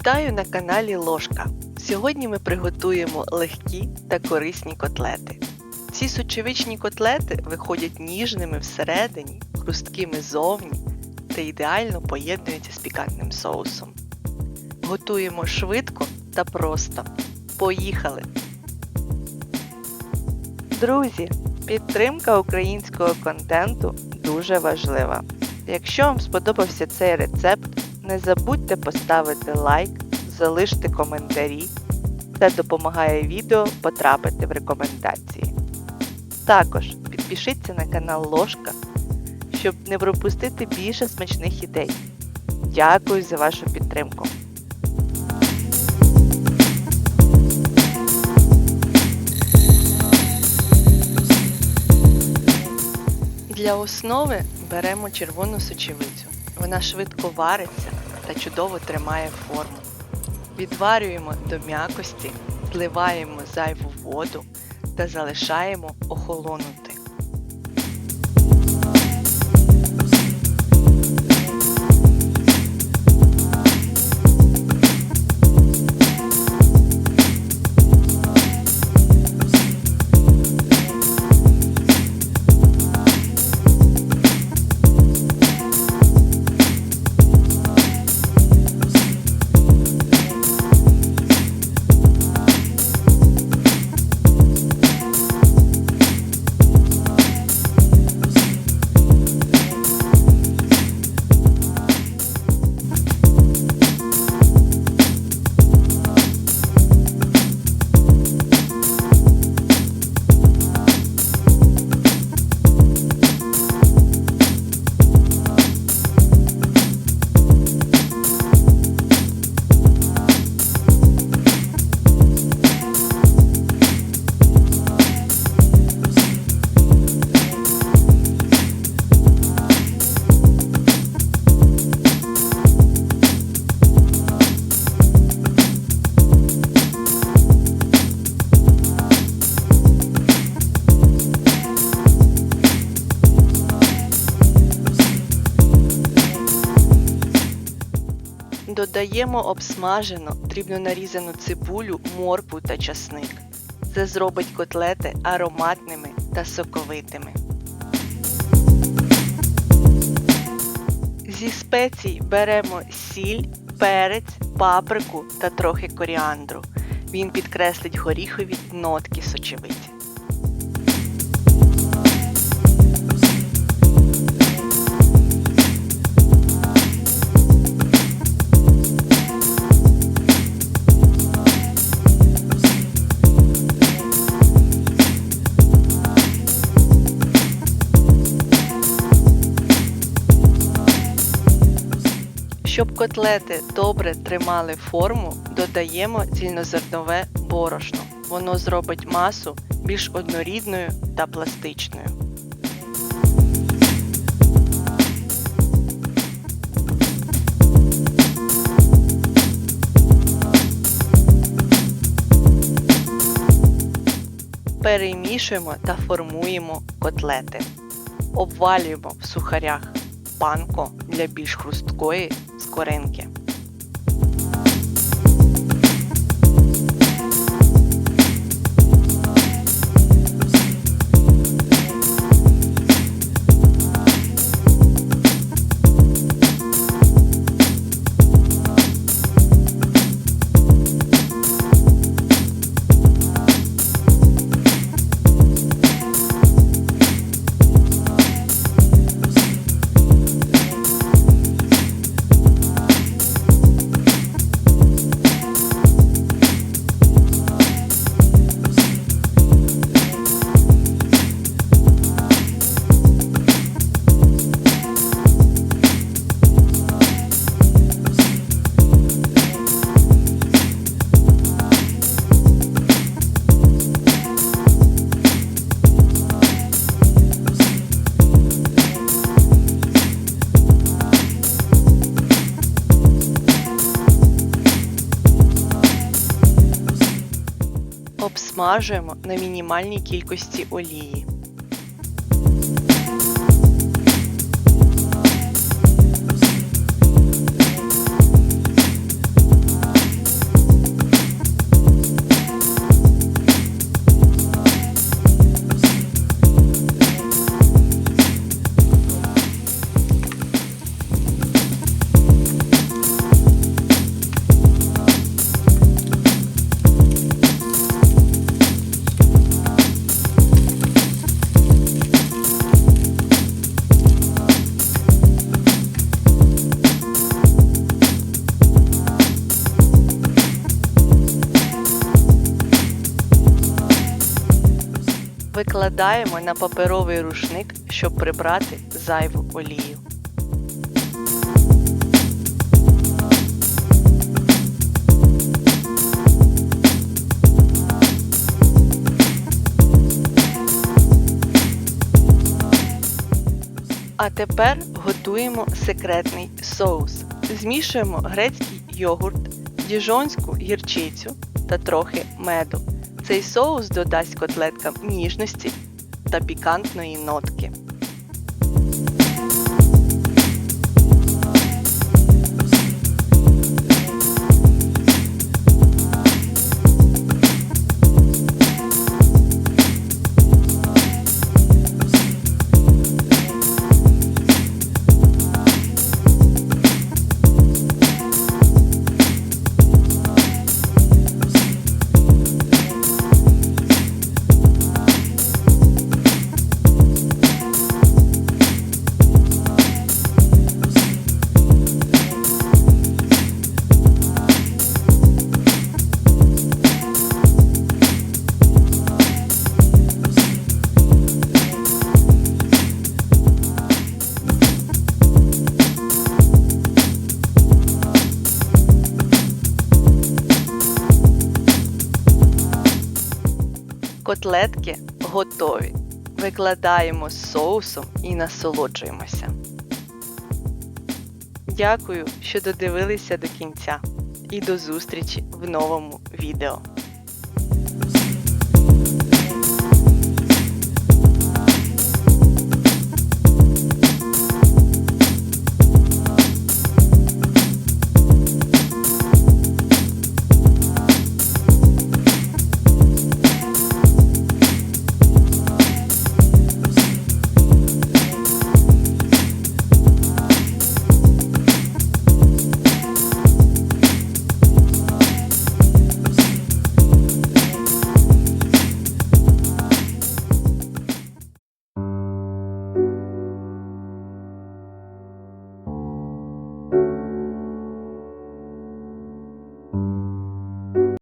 Вітаю на каналі Ложка. Сьогодні ми приготуємо легкі та корисні котлети. Ці сочевичні котлети виходять ніжними всередині, хрусткими зовні та ідеально поєднуються з пікантним соусом. Готуємо швидко та просто. Поїхали! Друзі, підтримка українського контенту дуже важлива. Якщо вам сподобався цей рецепт, не забудьте поставити лайк, залишити коментарі. Це допомагає відео потрапити в рекомендації. Також підпишіться на канал Ложка, щоб не пропустити більше смачних ідей. Дякую за вашу підтримку. Для основи беремо червону сочевицю. Вона швидко вариться та чудово тримає форму. Відварюємо до м'якості, зливаємо зайву воду та залишаємо охолонути. Додаємо обсмажену, дрібно нарізану цибулю, моркву та часник. Це зробить котлети ароматними та соковитими. Зі спецій беремо сіль, перець, паприку та трохи коріандру. Він підкреслить горіхові нотки сочевиці. Щоб котлети добре тримали форму, додаємо цільнозернове борошно. Воно зробить масу більш однорідною та пластичною. Перемішуємо та формуємо котлети. Обвалюємо в сухарях панко для більш хрусткої скоринки. Обсмажуємо на мінімальній кількості олії. Викладаємо на паперовий рушник, щоб прибрати зайву олію. А тепер готуємо секретний соус. Змішуємо грецький йогурт, діжонську гірчицю та трохи меду. Цей соус додасть котлеткам ніжності та пікантної нотки. Котлетки готові. Викладаємо з соусом і насолоджуємося. Дякую, що додивилися до кінця. І до зустрічі в новому відео.